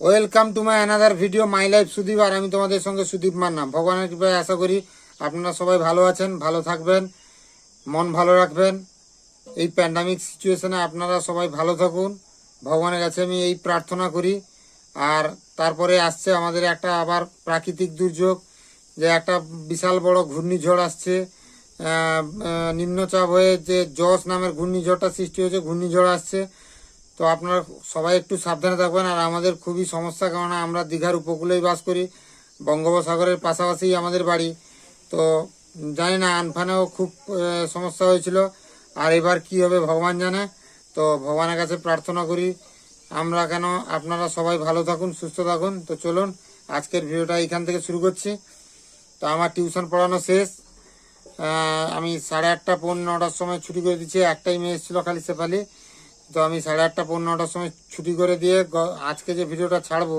Welcome to my another video my life Sudeep আর আমি তোমাদের সঙ্গে সুদীপ মান্না। ভগবানের কৃপায় আশা করি আপনারা সবাই ভালো আছেন, ভালো থাকবেন, মন ভালো রাখবেন। এই প্যান্ডামিক সিচুয়েশনে আপনারা সবাই ভালো থাকুন। ভগবানের কাছে আমি এই প্রার্থনা করি। আর তারপরে আসছে আমাদের একটা আবার প্রাকৃতিক দুর্যোগ, যে একটা বিশাল বড় ঘূর্ণিঝড় আসছে। নিম্নচাপ হয়ে যে জস নামের ঘূর্ণিঝড়টা সৃষ্টি হয়েছে, ঘূর্ণিঝড় আসছে। তো আপনারা সবাই একটু সাবধানে থাকবেন। আর আমাদের খুবই সমস্যা, কেননা আমরা দীঘার উপকূলেই বাস করি, বঙ্গোপসাগরের পাশাপাশি আমাদের বাড়ি। তো জানি না, আনফানেও খুব সমস্যা হয়েছিল। আর এবার কি হবে, ভগবান জানে। তো ভগবানের কাছে প্রার্থনা করি, আমরা কেন আপনারা সবাই ভালো থাকুন, সুস্থ থাকুন। তো চলুন, আজকের ভিডিওটা এখান থেকে শুরু করছি। তো আমার টিউশন পড়ানো শেষ। আমি সাড়ে আটটা, পৌনে নটার সময় ছুটি করে দিচ্ছি একটাই মেয়ে এসেছিল খালি সেপালি তো আমি সাড়ে আটটা, পৌনে নটার সময় ছুটি করে দিয়ে আজকে যে ভিডিওটা ছাড়বো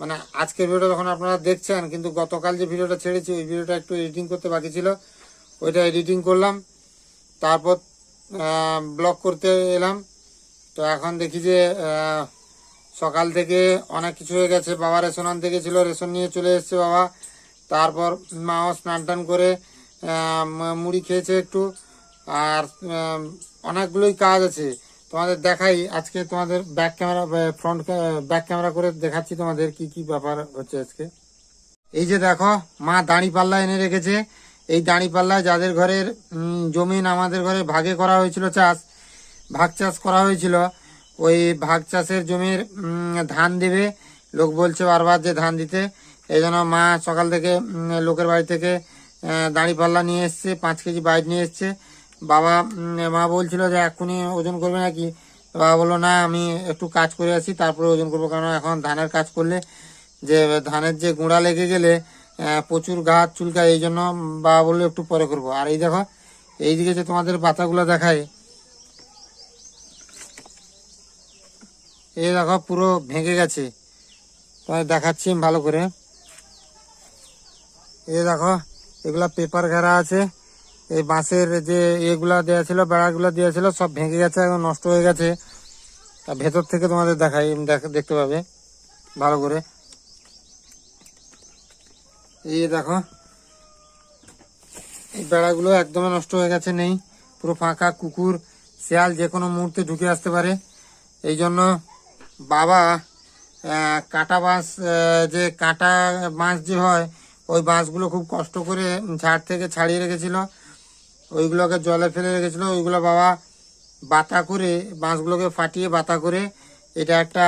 মানে আজকের ভিডিওটা যখন আপনারা দেখছেন, কিন্তু গতকাল যে ভিডিওটা ছেড়েছি, ওই ভিডিওটা একটু এডিটিং করতে বাকি ছিল। ওইটা এডিটিং করলাম। তারপর ব্লগ করতে এলাম। তো এখন দেখি যে সকাল থেকে অনেক কিছু হয়ে গেছে। বাবা রেশন আনতে গেছিল, রেশন নিয়ে চলে এসেছে বাবা। তারপর মাও স্নান টান করে মুড়ি খেয়েছে একটু। আর অনেকগুলোই কাজ আছে। তোমাদের দেখাই, আজকে তোমাদের back camera front back camera করে দেখাচ্ছি তোমাদের কি কি ব্যাপার হচ্ছে আজকে। এই যে দেখো, মা দাঁড়ি পাল্লা এনে রেখেছে। এই দাঁড়ি পাল্লায় যাদের ঘরের জমিন আমাদের ঘরে ভাগে করা হয়েছিল চাষ, ভাগ চাষ করা হয়েছিল, ওই ভাগ চাষের জমির ধান দেবে। লোক বলছে বারবার যে ধান দিতে। এই জন্য মা সকাল থেকে লোকের বাড়ি থেকে দাঁড়িপাল্লা নিয়ে এসছে, পাঁচ কেজি বাইট নিয়ে এসছে। বাবা মা বলছিল যে এক্ষুনি ওজন করবে নাকি? বাবা বলল, না, আমি একটু কাজ করে আসি, তারপরে ওজন করব কারণ এখন ধানের কাজ করলে যে, ধানের যে গুঁড়া লেগে গেলে প্রচুর গাছ চুলকায় এই জন্য বাবা বলল একটু পরে করব। আর এই দেখো, এইদিকে যে তোমাদের পাতাগুলো দেখায়, এই দেখো পুরো ভেঙে গেছে। তোমায় দেখাচ্ছি ভালো করে। এই দেখো, এগুলা পেপার ঘেরা আছে। এই বাঁশের যে এগুলা দেওয়া ছিল, বেড়াগুলো দেওয়া ছিল, সব ভেঙে গেছে এখন নষ্ট হয়ে গেছে। তা ভেতর থেকে তোমাদের দেখাই দেখ- দেখতে পাবে, ভালো করে। এই দেখো। এই বেড়াগুলো একদমই নষ্ট হয়ে গেছে, নেই। পুরো ফাঁকা কুকুর, শিয়াল যে কোনো মুহূর্তে ঢুকে আসতে পারে। এই জন্য বাবা কাটা বাঁশ যে কাটা বাঁশ যে হয়, ওই বাঁশগুলো খুব কষ্ট করে ঝাড় থেকে ছাড়িয়ে রেখেছিল। ওইগুলোকে জলে ফেলে রেখেছিল। ওইগুলো বাবা বাতা করে, বাঁশগুলোকে ফাটিয়ে বাতা করে, এটা একটা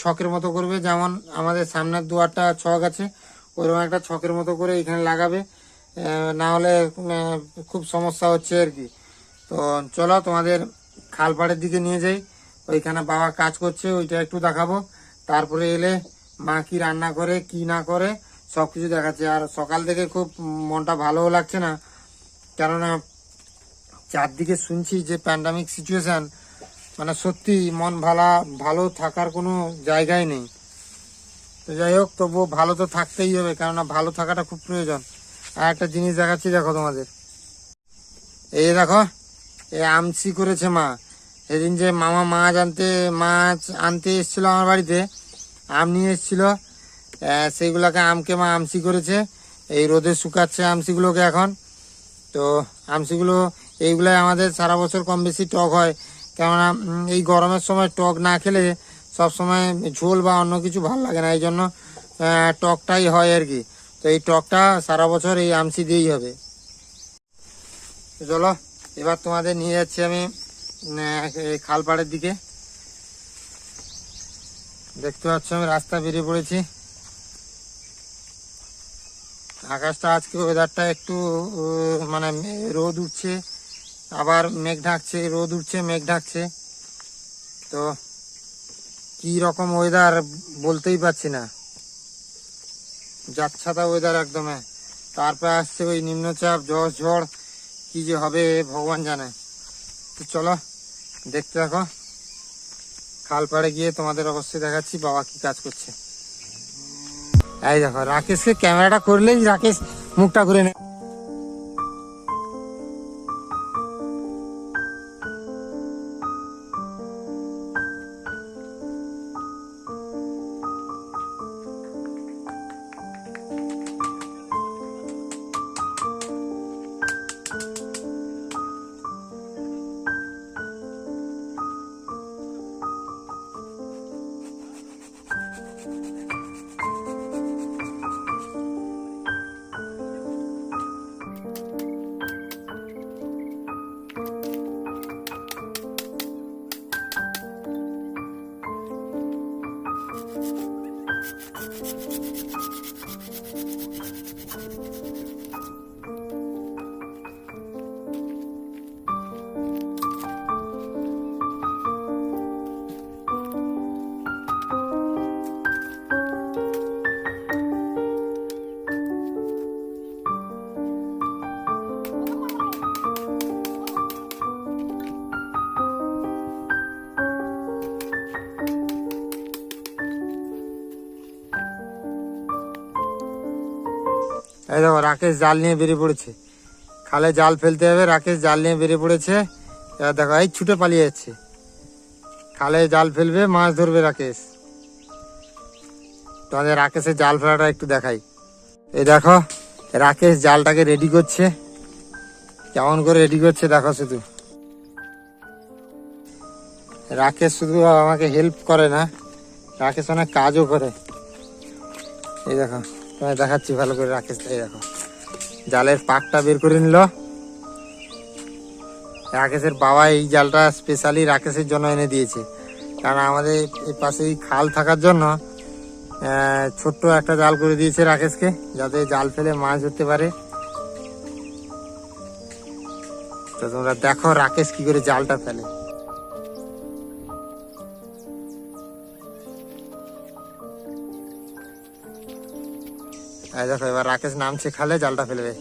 ছকের মতো করবে। যেমন আমাদের সামনের দুয়ারটা ছক আছে ওইরকম একটা ছকের মতো করে এখানে লাগাবে। না হলে খুব সমস্যা হচ্ছে আর কি। তো চলো তোমাদের খালপাড়ের দিকে নিয়ে যাই। ওইখানে বাবা কাজ করছে, ওইটা একটু দেখাবো। তারপরে এলে মা কি রান্না করে, কি না করে, সব কিছু দেখাচ্ছে। আর সকাল থেকে খুব মনটা ভালোও লাগছে না। কেননা চারদিকে শুনছি যে প্যান্ডামিক সিচুয়েশান মানে সত্যি মন ভালা, ভালো থাকার কোনো জায়গায় নেই। তো যাই হোক তবুও ভালো তো থাকতেই হবে, কেননা ভালো থাকাটা খুব প্রয়োজন। আর একটা জিনিস দেখাচ্ছি, দেখো তোমাদের। এই দেখো এই আমসি করেছে মা। সেদিন যে মামা মাছ আনতে মাছ আনতে এসেছিল আমার বাড়িতে, আম নিয়ে এসেছিল। সেইগুলোকে আমকে মা আমসি করেছে। এই রোদে শুকাচ্ছে আমসিগুলোকে এখন। তো আমসিগুলো এইগুলাই আমাদের সারা বছর কম বেশি টক হয়। কেননা এই গরমের সময় টক না খেলে সব সময় ঝোল বা অন্য কিছু ভালো লাগে না এই জন্য টকটাই হয় আর কি। তো এই টকটা সারা বছর এই আমসি দিয়েই হবে। চলো, এবার তোমাদের নিয়ে যাচ্ছি আমি খালপাড়ের দিকে। দেখতে পাচ্ছ আমি রাস্তা বেরিয়ে পড়েছি। আকাশটা আজকে ওয়েদারটা একটু মানে রোদ উঠছে, আবার মেঘ ঢাকছে, রোদ উঠছে, মেঘ ঢাকছে। তো কি রকম ওয়েদার বলতেই পারছি না। যাচ্ছাতা ওয়েদার একদম। তারপরে আসছে ওই নিম্নচাপ ঝড় ঝড়, কি যে হবে ভগবান জানে। তো চলো, দেখতে থাকো। খাল পাড়ে গিয়ে তোমাদের অবশ্যই দেখাচ্ছি বাবা কি কাজ করছে। এই দেখো, রাকেশকে ক্যামেরাটা করলেই রাকেশ মুখটা ঘুরে নেয়। এই দেখো, রাকেশ জাল নিয়ে বেরিয়ে পড়েছে। খালে জাল ফেলতে হবে, রাকেশ জাল নিয়ে বেরিয়ে পড়েছে। এবার দেখো, এই ছুটে পালিয়ে যাচ্ছে। খালে জাল ফেলবে, মাছ ধরবে রাকেশ। তোমাদের রাকেশের জাল ফেলাটা একটু দেখাই। এই দেখো, রাকেশ জালটাকে রেডি করছে। কেমন করে রেডি করছে, দেখো শুধু। রাকেশ শুধু আমাকে হেল্প করে না, রাকেশ অনেক কাজও করে। এই দেখো। তোমায় দেখাচ্ছি, ভালো করে রাকেশ তাই দেখো। জালের পাকটা বের করে নিল। রাকেশের বাবা এই জালটা স্পেশালি রাকেশের জন্য এনে দিয়েছে। কারণ আমাদের এই পাশে খাল থাকার জন্য ছোট্ট একটা জাল করে দিয়েছে রাকেশকে, যাতে জাল ফেলে মাছ ধরতে পারে। তো তোমরা দেখো রাকেশ কি করে জালটা ফেলে। এই দেখো এবার রাকেশ নামছে খালে, জালটা ফেলবে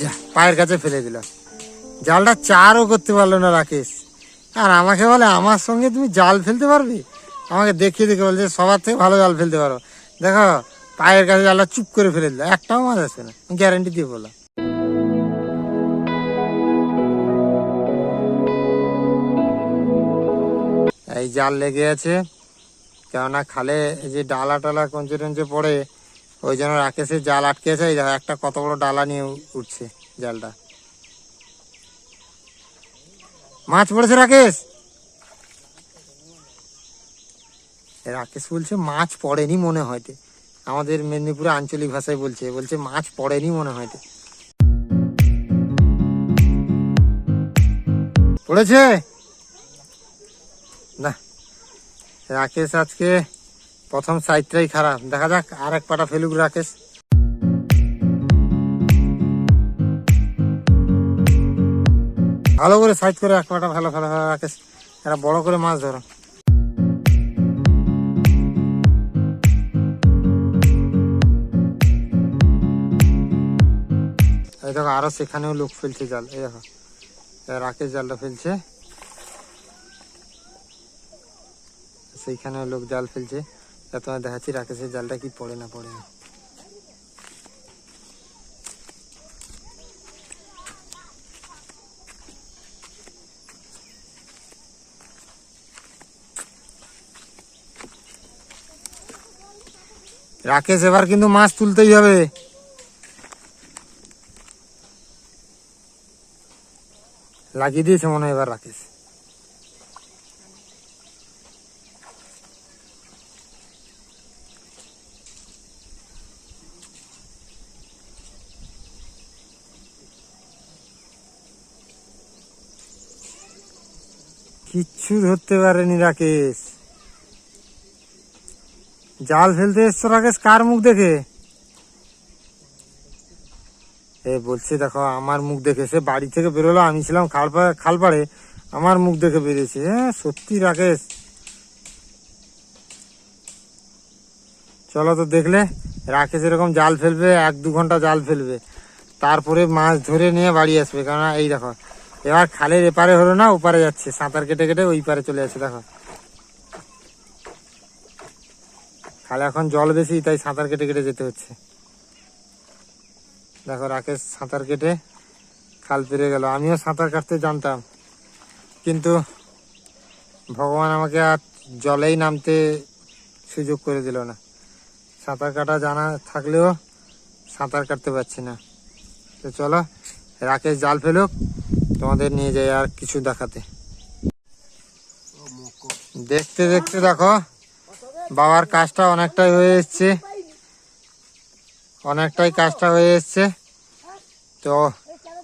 যা, পায়ের কাছে ফেলে দিল। জালটা চারও করতে পারল না রাকেশ। আর আমাকে বলে, আমার সঙ্গে তুমি জাল ফেলতে পারবে? আমাকে দেখিয়ে দেখে বলছে, সবার থেকে ভালো জাল ফেলতে পারো। দেখো, পায়ের কাছে জালটা চুপ করে ফেলে দিল। একটাও মাছ আসবে না। গ্যারান্টি দিয়ে বললাম। এই জাল লেগে আছে। কেননা খালে যে ডালা টালা কঞ্চে টঞ্চে পড়ে ওই জন্য রাকেশের জাল আটকে আছে এই দেখো একটা কত বড় ডালা নিয়ে উঠছে জালটা। মাছ পড়েছে রাকেশ? রাকেশ বলছে মাছ পড়েনি মনে হয়তে। আমাদের মেদিনীপুরে আঞ্চলিক ভাষায় বলছে বলছে মাছ পড়েনি মনে হয়তে। পড়েছে? না। রাকেশ আজকে প্রথম সাইডটাই খারাপ। দেখা যাক আর এক পাটা ফেলুক রাকেশ। ভালো করে সাইড করে এক পাটা ভালো ভালো ভালো, রাকেশ। এরা বড় করে মাছ ধরো। এই দেখো, আরও সেখানেও লোক ফেলছে জাল। এই দেখো রাকেশ জালটা ফেলছে। সেইখানেও লোক জাল ফেলছে। তা তোমার দেখাচ্ছি, রাকেশের জালটা কি পড়ে না পড়ে। না রাকেশ, এবার কিন্তু মাছ তুলতেই হবে। লাগিয়ে দিয়েছে মনে হয় এবার রাকেশ। কিচ্ছু ধরতে পারেনি রাকেশ। জাল ফেলতে এসছো রাকেশ, কার মুখ দেখে? এ, বলছে দেখো, আমার মুখ দেখে, সে বাড়ি থেকে বেরোলো, আমি ছিলাম খালপাড়ে খালপাড়ে, আমার মুখ দেখে বেরিয়েছে। হ্যাঁ সত্যি রাকেশ? চলো তো দেখলে, রাকেশ এরকম জাল ফেলবে, এক দু ঘণ্টা জাল ফেলবে। তারপরে মাছ ধরে নিয়ে বাড়ি আসবে কারণ এই দেখো এবার খালের এপারে হলো না, ওপারে যাচ্ছে। সাঁতার কেটে কেটে ওই পারে চলে যাচ্ছে, দেখো। খালে এখন জল বেশি, তাই সাঁতার কেটে কেটে যেতে হচ্ছে। দেখো, রাকেশ সাঁতার কেটে খাল পেরে গেল। আমিও সাঁতার কাটতে জানতাম। কিন্তু ভগবান আমাকে আর জলেই নামতে সুযোগ করে দিল না। সাঁতার কাটা জানা থাকলেও সাঁতার কাটতে পারছি না। তো চলো, রাকেশ জাল ফেলুক। তোমাদের নিয়ে যাই আর কিছু দেখাতে। দেখতে দেখতে দেখো, বাবার কাজটা অনেকটাই হয়ে এসছে। অনেকটাই কাজটা হয়ে এসছে। তো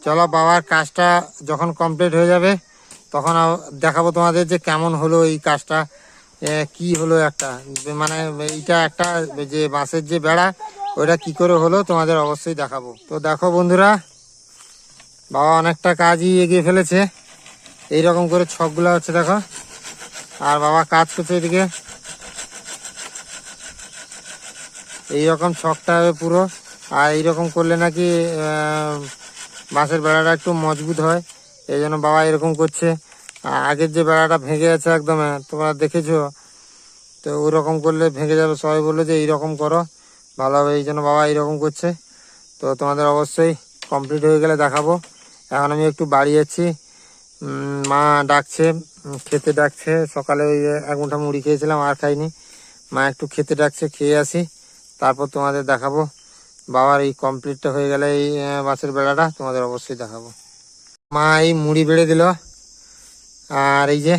চলো বাবার কাজটা যখন কমপ্লিট হয়ে যাবে, তখন দেখাবো তোমাদের যে কেমন হলো এই কাজটা কি হলো একটা। মানে এইটা একটা, যে বাঁশের যে বেড়া, ওইটা কি করে হলো তোমাদের অবশ্যই দেখাবো। তো দেখো বন্ধুরা বাবা অনেকটা কাজই এগিয়ে ফেলেছে। এইরকম করে ছকগুলো হচ্ছে দেখো। আর বাবা কাজ করছে এদিকে। এইরকম ছকটা হবে পুরো। আর এইরকম করলে নাকি বাঁশের বেড়াটা একটু মজবুত হয়। এই জন্য বাবা এরকম করছে। আগের যে বেড়াটা ভেঙে আছে একদম তোমরা দেখেছ? তো ওরকম করলে ভেঙে যাবে। সবাই বলল যে এইরকম করো। ভালো হবে, এই জন্য বাবা এইরকম করছে। তো তোমাদের অবশ্যই কমপ্লিট হয়ে গেলে দেখাবো। এখন আমি একটু বাড়ি যাচ্ছি মা ডাকছে খেতে ডাকছে। সকালে ওই এক মুঠা মুড়ি খেয়েছিলাম, আর খাইনি। মা একটু খেতে ডাকছে, খেয়ে আসি। তারপর তোমাদের দেখাবো। বাবার এই কমপ্লিটটা হয়ে গেলে এই মাছের বেড়াটা, তোমাদের অবশ্যই দেখাবো। মা এই মুড়ি বেড়ে দিল। আর এই যে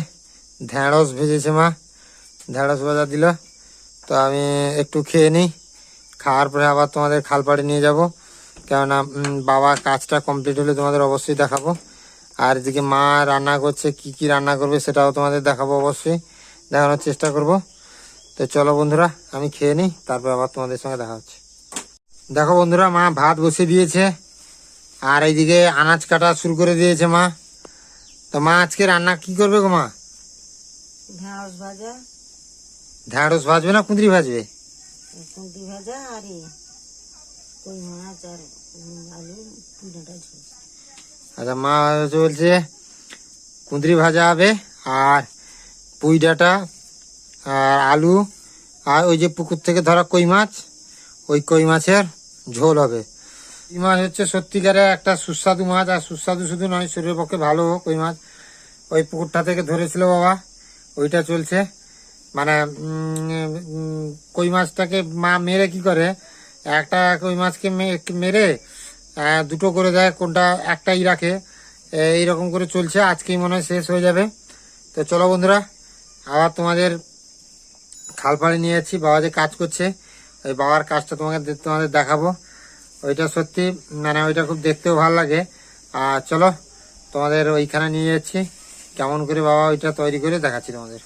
ঢেঁড়স ভেজেছে মা। ঢেঁড়স ভাজা দিল। তো আমি একটু খেয়ে নিই। খাওয়ার পরে আবার তোমাদের খালপাড়ে নিয়ে যাব। কেননা বাবা কাজটা কমপ্লিট হলে তোমাদের অবশ্যই দেখাবো। আর এদিকে মা রান্না করছে কি কি রান্না করবে সেটাও তোমাদের দেখাবো অবশ্যই। দেখানোর চেষ্টা করব। তো চলো বন্ধুরা আমি খেয়ে নিই তারপর আবার তোমাদের সঙ্গে দেখা হচ্ছে। দেখো বন্ধুরা মা ভাত বসে দিয়েছে আর এইদিকে আনাজ কাটা শুরু করে দিয়েছে মা। তো মা আজকে রান্না কি করবে গো মা? ঢেঁড়স ভাজা। ঢ্যাঁড়স ভাজবে না কুঁদরি ভাজবে? কুন্দি ভাজা আর কই মাছ আর আচ্ছা মা হচ্ছে বলছে কুঁদরি ভাজা হবে আর পুঁই ডাঁটা আর আলু আর ওই যে পুকুর থেকে ধরা কই মাছ, ওই কই মাছের ঝোল হবে। কই মাছ হচ্ছে সত্যিকারে একটা সুস্বাদু মাছ আর সুস্বাদু শুধু নয়, শরীরের পক্ষে ভালো কই মাছ। ওই পুকুরটা থেকে ধরেছিল বাবা, ওইটা চলছে। মানে কই মাছটাকে মা মেরে কি করে একটা কই মাছকে মেরে দুটো করে দেয়, কোনটা একটাই রাখে। এইরকম করে চলছে, আজকেই মনে হয় শেষ হয়ে যাবে। তো চলো বন্ধুরা, আবার তোমাদের খাল খালপাড়ে নিয়ে যাচ্ছি, বাবা যে কাজ করছে, ওই বাবার কাজটা তোমাকে তোমাদের দেখাবো। ওইটা সত্যি মানে ওইটা খুব দেখতেও ভালো লাগে। আর চলো, তোমাদের ওইখানে নিয়ে যাচ্ছি। কেমন করে বাবা ওইটা তৈরি করে দেখাচ্ছি তোমাদের।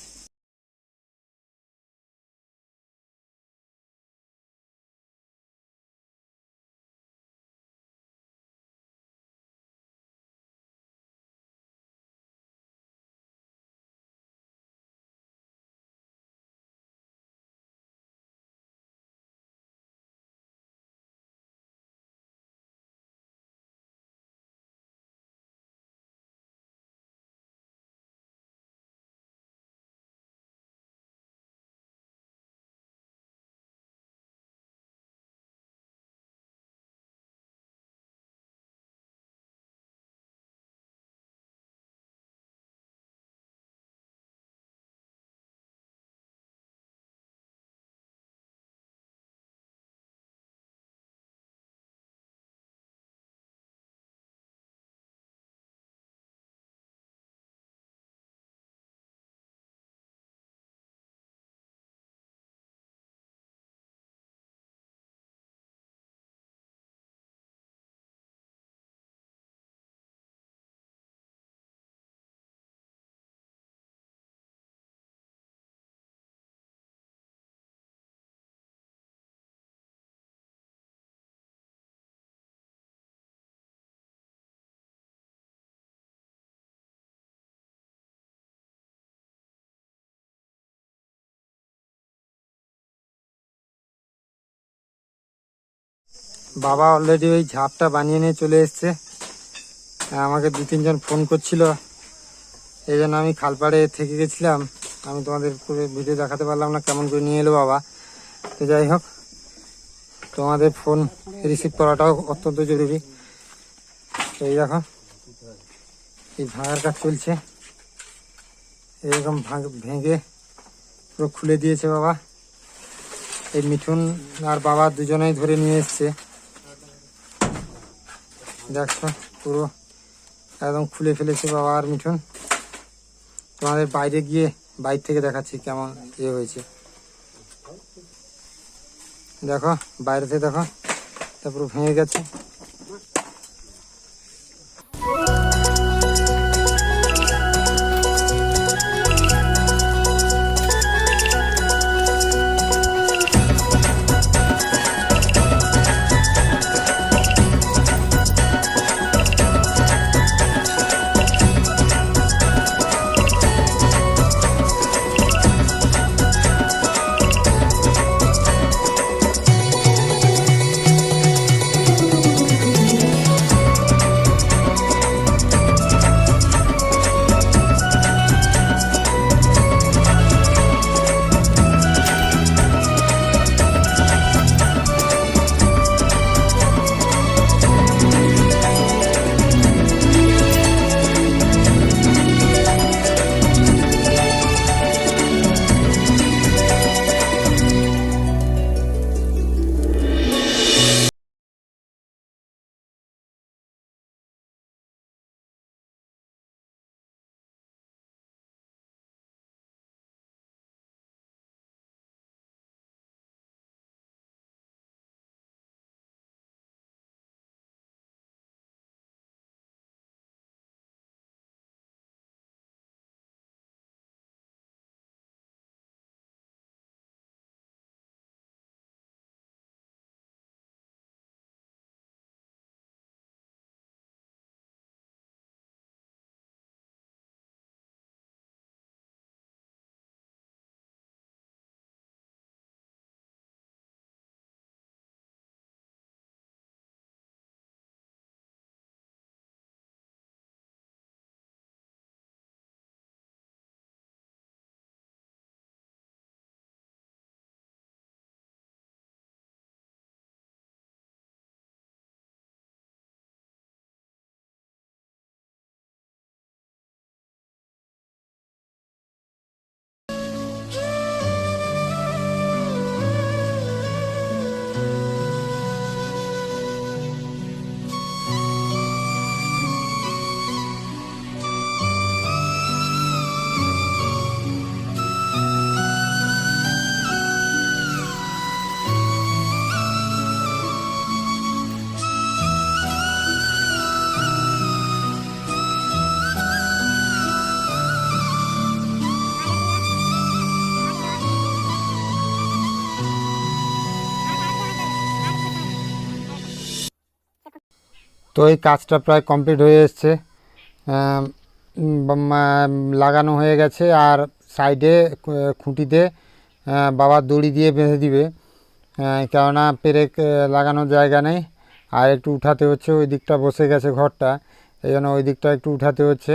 বাবা অলরেডি ওই ঝাপটা বানিয়ে নিয়ে চলে এসছে। আমাকে দু তিনজন ফোন করছিল। এই জন্য আমি খালপাড়ে থেকে গেছিলাম। আমি তোমাদের করে ভিডিও দেখাতে পারলাম না কেমন করে নিয়ে এলো বাবা। তো যাই হোক, তোমাদের ফোন রিসিভ করাটাও অত্যন্ত জরুরি। তো এই দেখো, এই ভাঙার কাজ চলছে। এরকম ভাঙ- ভেঙে পুরো খুলে দিয়েছে বাবা। এই মিঠুন আর বাবা দুজনেই ধরে নিয়ে এসছে। দেখছ পুরো একদম খুলে ফেলেছে বাবা আর মিঠুন। তোমাদের বাইরে গিয়ে বাইর থেকে দেখাচ্ছি কেমন ইয়ে হয়েছে। দেখো বাইরে থেকে দেখো তারপর ভেঙে গেছে। তো এই কাজটা প্রায় কমপ্লিট হয়ে এসছে। লাগানো হয়ে গেছে আর সাইডে খুঁটিতে বাবা দড়ি দিয়ে বেঁধে দিবে। কেননা পেরেক লাগানোর জায়গা নেই আর একটু উঠাতে হচ্ছে, ওই দিকটা বসে গেছে ঘরটা। এই জন্য ওই দিকটা একটু উঠাতে হচ্ছে।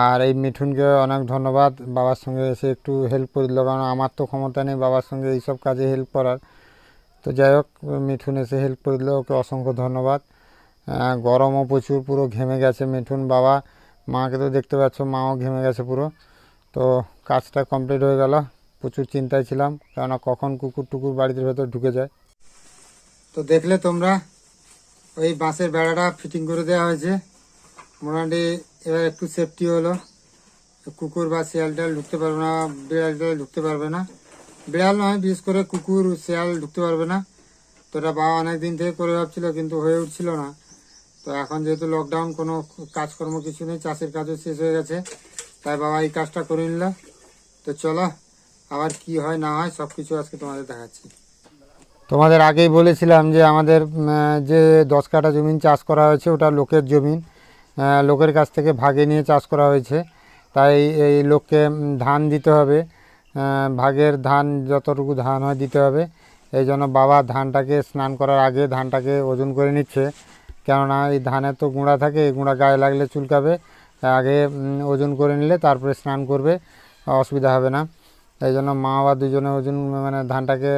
আর এই মিঠুনকে অনেক ধন্যবাদ, বাবার সঙ্গে এসে একটু হেল্প করে দিল, কারণ আমার তো ক্ষমতা নেই বাবার সঙ্গে এইসব কাজে হেল্প করার। তো যাই হোক, মিঠুন এসে হেল্প করে দিল, ওকে অসংখ্য ধন্যবাদ। গরমও প্রচুর, পুরো ঘেমে গেছে মিঠুন বাবা। মাকে তো দেখতে পাচ্ছ, মাও ঘেমে গেছে পুরো। তো কাজটা কমপ্লিট হয়ে গেল, প্রচুর চিন্তায় ছিলাম, কেননা কখন কুকুর টুকুর বাড়িতে ভেতর ঢুকে যায়। তো দেখলে তোমরা, ওই বাঁশের বেড়াটা ফিটিং করে দেওয়া হয়েছে। মোটামুটি এবার একটু সেফটি হলো। কুকুর বা শিয়াল টিয়াল ঢুকতে পারবে না, বিড়াল টিয়াল ঢুকতে পারবে না। বিড়াল নয়, বিশেষ করে কুকুর, শিয়াল ঢুকতে পারবে না। তো এটা বাবা অনেক দিন থেকে করে ভাবছিল, কিন্তু হয়ে উঠছিল না। তো এখন যেহেতু লকডাউন কোনো কাজকর্ম কিছু নেই, চাষের কাজও শেষ হয়ে গেছে। তাই বাবা এই কাজটা করে নিল। তো চলো, আবার কি হয় না হয় সব কিছু আজকে তোমাদের দেখাচ্ছি। তোমাদের আগেই বলেছিলাম যে আমাদের যে দশ কাঠা জমিন চাষ করা হয়েছে, ওটা লোকের জমিন। লোকের কাছ থেকে ভাগে নিয়ে চাষ করা হয়েছে। তাই এই লোককে ধান দিতে হবে। ভাগের ধান যতটুকু ধান হয় দিতে হবে। এই জন্য বাবা ধানটাকে স্নান করার আগে ধানটাকে ওজন করে নিচ্ছে। কেননা এই ধানের তো গুঁড়া থাকে এই গুঁড়া গায়ে লাগলে চুলকাবে। আগে ওজন করে নিলে তারপরে স্নান করবে, অসুবিধা হবে না। এই জন্য মা বাবা দুজনে ওজন মানে ধানটাকে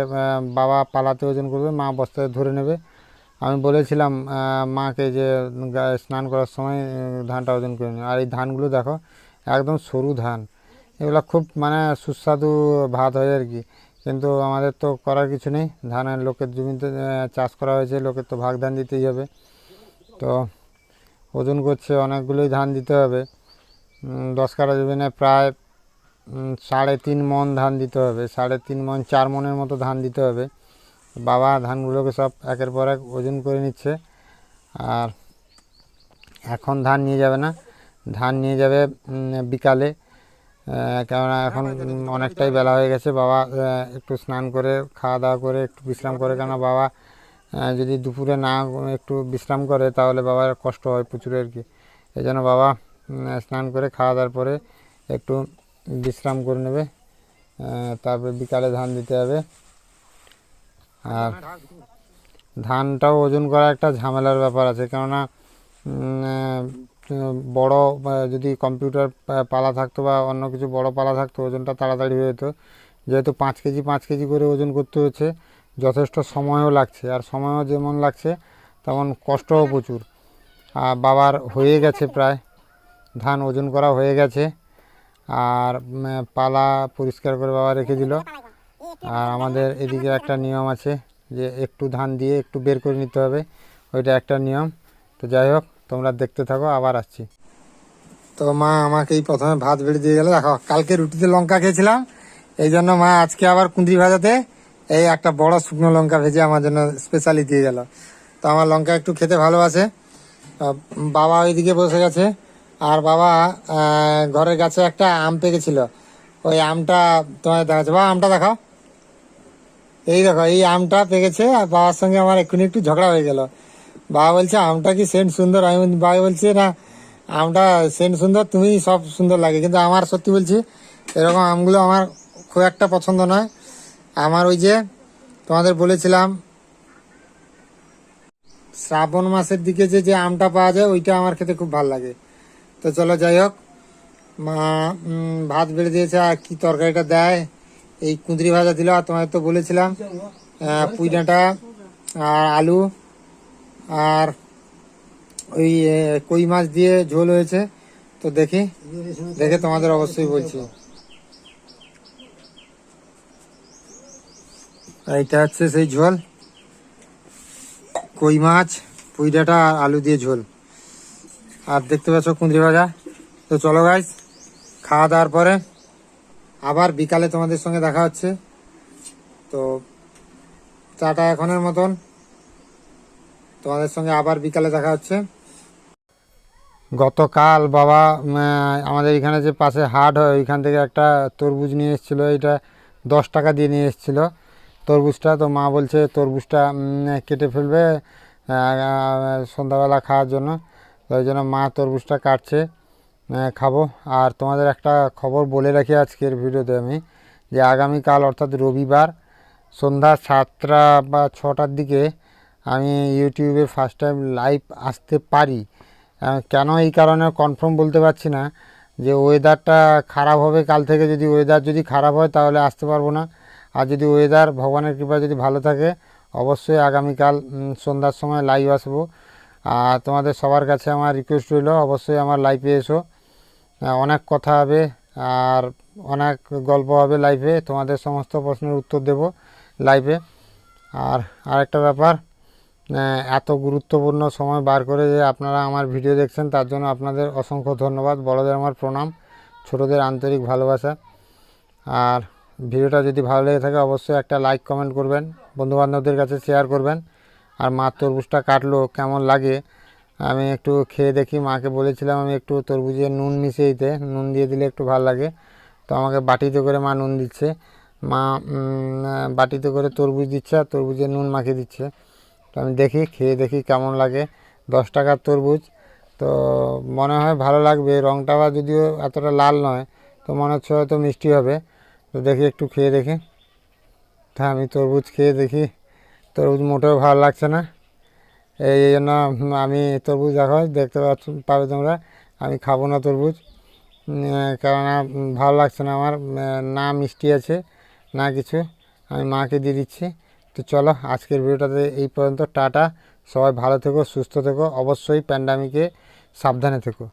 বাবা পালাতে ওজন করবে, মা বস্তায় ধরে নেবে। আমি বলেছিলাম মাকে যে স্নান করার সময় ধানটা ওজন করে নিও। আর এই ধানগুলো দেখো, একদম সরু ধান। এগুলো খুব মানে সুস্বাদু ভাত হয় আর কি। কিন্তু আমাদের তো করার কিছু নেই। ধানের লোকের জমিতে চাষ করা হয়েছে, লোকের তো ভাগ ধান দিতেই হবে। তো ওজন করছে অনেকগুলোই ধান দিতে হবে। দশ কাটা জমিনে প্রায় সাড়ে তিন মন ধান দিতে হবে। সাড়ে তিন মন, চার মনের মতো ধান দিতে হবে। বাবা ধানগুলোকে সব একের পর এক ওজন করে নিচ্ছে। আর এখন ধান নিয়ে যাবে না। ধান নিয়ে যাবে বিকালে। কেননা এখন অনেকটাই বেলা হয়ে গেছে। বাবা একটু স্নান করে, খাওয়া দাওয়া করে, একটু বিশ্রাম করে। কেন বাবা যদি দুপুরে না একটু বিশ্রাম করে, তাহলে বাবার কষ্ট হয় প্রচুর আর কি। এই জন্য বাবা স্নান করে খাওয়া দাওয়ার পরে একটু বিশ্রাম করে নেবে তারপরে বিকালে ধান দিতে হবে। আর ধানটাও ওজন করা একটা ঝামেলার ব্যাপার আছে, কেননা বড় যদি কম্পিউটার পালা থাকতো বা অন্য কিছু বড় পালা থাকতো, ওজনটা তাড়াতাড়ি হয়ে যেত। যেহেতু পাঁচ কেজি পাঁচ কেজি করে ওজন করতে হচ্ছে যথেষ্ট সময়ও লাগছে। আর সময়ও যেমন লাগছে, তেমন কষ্টও প্রচুর। আর বাবার হয়ে গেছে প্রায়, ধান ওজন করা হয়ে গেছে। আর পালা পরিষ্কার করে বাবা রেখে দিল। আর আমাদের এদিকে একটা নিয়ম আছে যে একটু ধান দিয়ে একটু বের করে নিতে হবে। ওইটা একটা নিয়ম। তো যাই হোক, তোমরা দেখতে থাকো, আবার আসছি। তো মা আমাকে এই প্রথমে ভাত বেড়ে দিয়ে গেল। দেখো, কালকে রুটিতে লঙ্কা খেয়েছিলাম। এই জন্য মা আজকে আবার কুঁদরি ভাজাতে এই একটা বড় শুকনো লঙ্কা ভেজে আমার জন্য স্পেশালি দিয়ে গেল। তো আমার লঙ্কা একটু খেতে ভালোবাসে বাবা ওইদিকে বসে গেছে। আর বাবা ঘরের কাছে একটা আম পেকেছিল। ওই আমটা তোমায় দেখাচ্ছে। বাবা, আমটা দেখাও। এই দেখো, এই আমটা পেকেছে আর বাবার সঙ্গে আমার এক্ষুনি একটু ঝগড়া হয়ে গেল। বাবা বলছে, আমটা কি সেন্ট সুন্দর? আমি বাবা বলছে, না, আমটা সেন্ট সুন্দর তুমি সব সুন্দর লাগে। কিন্তু আমার সত্যি বলছি, এরকম আমগুলো আমার খুব একটা পছন্দ নয়। আমার ওই যে তোমাদের বলেছিলাম, শ্রাবণ মাসের দিকে যে যে আমটা পাওয়া যায়, ওইটা আমার খেতে খুব ভালো লাগে। তো চলো যাই হোক, মা ভাত বেড়ে দিয়েছে, আর কি তরকারিটা দেয়, এই কুঁদরি ভাজা দিল, আর তোমাদের তো বলেছিলাম পুঁই ডাঁটা আর আলু, আর ওই কই মাছ দিয়ে ঝোল হয়েছে, তো দেখি, দেখে তোমাদের অবশ্যই বলছি। এইটা হচ্ছে সেই ঝোল। কই মাছ, পুঁই ডাঁটা আর আলু দিয়ে ঝোল। আর দেখতে পাচ্ছ কুঁদরি ভাজা। তো চলো গাইস খাওয়া দাওয়ার পরে আবার বিকালে তোমাদের সঙ্গে দেখা হচ্ছে। তো টাটা এখনের মতন। তোমাদের সঙ্গে আবার বিকালে দেখা হচ্ছে। গতকাল বাবা আমাদের এখানে যে পাশে হাট হয়, ওইখান থেকে একটা তরমুজ নিয়ে এসেছিল। এটা দশ টাকা দিয়ে নিয়ে এসেছিল। তরমুজটা তো মা বলছে তরমুজটা কেটে ফেলবে সন্ধ্যাবেলা খাওয়ার জন্য। ওই জন্য মা তরমুজটা কাটছে খাব। আর তোমাদের একটা খবর বলে রাখি আজকের ভিডিওতে আমি, যে আগামীকাল অর্থাৎ রবিবার সন্ধ্যা সাতটা বা ছটার দিকে আমি ইউটিউবে ফার্স্ট টাইম লাইভ আসতে পারি। কেন এই কারণে কনফার্ম বলতে পারছি না, যে ওয়েদারটা খারাপ হবে, কাল থেকে যদি ওয়েদার যদি খারাপ হয়, তাহলে আসতে পারব না। আর যদি ওয়েদার ভগবানের কৃপা যদি ভালো থাকে, অবশ্যই আগামীকাল সন্ধ্যার সময় লাইভ আসব। আর তোমাদের সবার কাছে আমার রিকোয়েস্ট রইল, অবশ্যই আমার লাইভে এসো। অনেক কথা হবে, আর অনেক গল্প হবে লাইভে তোমাদের সমস্ত প্রশ্নের উত্তর দেব লাইভে আর আরেকটা ব্যাপার এত গুরুত্বপূর্ণ সময় বার করে যে আপনারা আমার ভিডিও দেখছেন, তার জন্য আপনাদের অসংখ্য ধন্যবাদ। বড়দের আমার প্রণাম, ছোটদের আন্তরিক ভালোবাসা। আর ভিডিওটা যদি ভালো লেগে থাকে, অবশ্যই একটা লাইক কমেন্ট করবেন, বন্ধুবান্ধবদের কাছে শেয়ার করবেন, আর মা তরমুজটা কাটলো, কেমন লাগে? আমি একটু খেয়ে দেখি, মাকে বলেছিলাম আমি একটু তরমুজে নুন মিশিয়ে দিতে, নুন দিয়ে দিলে একটু ভালো লাগে। তো আমাকে বাটিতে করে মা নুন দিচ্ছে। মা বাটিতে করে তরমুজ দিচ্ছে আর তরমুজে নুন মাখিয়ে দিচ্ছে। তো আমি দেখি, খেয়ে দেখি কেমন লাগে। দশ টাকার তরমুজ। তো মনে হয় ভালো লাগবে রঙটা বা যদিও এতটা লাল নয়, তো মনে হচ্ছে হয়তো মিষ্টি হবে। তো দেখি একটু খেয়ে দেখি। তা আমি তরমুজ খেয়ে দেখি। তরমুজ মোটেও ভালো লাগছে না। এই জন্য আমি তরমুজ দেখো, দেখতে পাচ্ছ, পাবে তোমরা। আমি খাব না তরমুজ। কেননা ভালো লাগছে না আমার। না মিষ্টি আছে, না কিছু। আমি মাকে দিয়ে দিচ্ছি। তো চলো, আজকের ভিডিওটাতে এই পর্যন্ত। টাটা। সবাই ভালো থেকো, সুস্থ থেকো। অবশ্যই প্যান্ডামিকে সাবধানে থেকো।